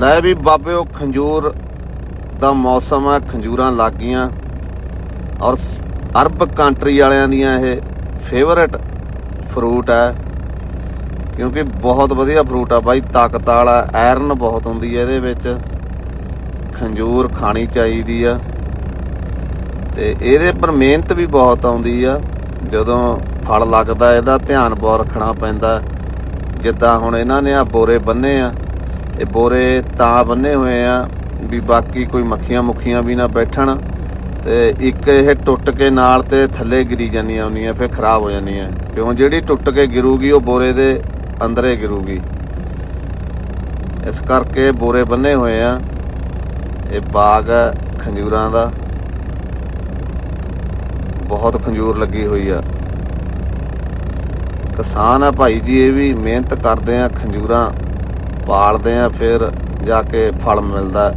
ਲੈ ਵੀ ਬਾਬਿਓ ਖੰਜੂਰ ਦਾ ਮੌਸਮ ਆ ਖੰਜੂਰਾਂ ਲੱਗ ਗਈਆਂ ਔਰ ਅਰਬ ਕੰਟਰੀ ਵਾਲਿਆਂ ਦੀਆਂ ਇਹ ਫੇਵਰਟ ਫਰੂਟ ਹੈ। ਕਿਉਂਕਿ ਬਹੁਤ ਵਧੀਆ ਫਰੂਟ ਆ ਬਾਈ ਤਾਕਤ ਵਾਲਾ ਆਇਰਨ ਬਹੁਤ ਹੁੰਦੀ ਹੈ ਇਹਦੇ ਵਿੱਚ। ਖੰਜੂਰ ਖਾਣੀ ਚਾਹੀਦੀ ਆ। ਤੇ ਇਹਦੇ ਪਰ ਮਿਹਨਤ ਵੀ ਬਹੁਤ ਆਉਂਦੀ ਆ। ਜਦੋਂ ਫਲ ਲੱਗਦਾ, ਇਹਦਾ ਧਿਆਨ ਬਹੁਤ ਰੱਖਣਾ ਪੈਂਦਾ। ਜਿੱਦਾਂ ਹੁਣ ਇਹਨਾਂ ਨੇ ਆ ਬੋਰੇ ਬੰਨੇ ਆ। ਇਹ ਬੋਰੇ ਤਾਂ ਬੰਨੇ ਹੋਏ ਆ ਵੀ ਬਾਕੀ ਕੋਈ ਮੱਖੀਆਂ ਮੁੱਖੀਆਂ ਵੀ ਨਾ ਬੈਠਣ ਤੇ ਇੱਕ ਇਹ ਟੁੱਟ ਕੇ ਨਾਲ ਤੇ ਥੱਲੇ ਗਿਰੀ ਜਾਂਦੀਆਂ ਹੁੰਦੀਆਂ, ਫਿਰ ਖਰਾਬ ਹੋ ਜਾਂਦੀਆਂ। ਕਿਉਂ? ਜਿਹੜੀ ਟੁੱਟ ਕੇ ਗਿਰੂਗੀ, ਉਹ ਬੋਰੇ ਦੇ ਅੰਦਰੇ ਗਿਰੂਗੀ। ਇਸ ਕਰਕੇ ਬੋਰੇ ਬੰਨੇ ਹੋਏ ਆ। ਇਹ ਬਾਗ ਹੈ ਖੰਜੂਰਾਂ ਦਾ। ਬਹੁਤ ਖੰਜੂਰ ਲੱਗੀ ਹੋਈ ਆ। ਕਿਸਾਨ ਆ ਭਾਈ ਜੀ, ਇਹ ਵੀ ਮਿਹਨਤ ਕਰਦੇ ਆ ਖੰਜੂਰਾਂ। ਪਾਲਦੇ ਆ ਫਿਰ ਜਾ ਕੇ ਫਲ ਮਿਲਦਾ।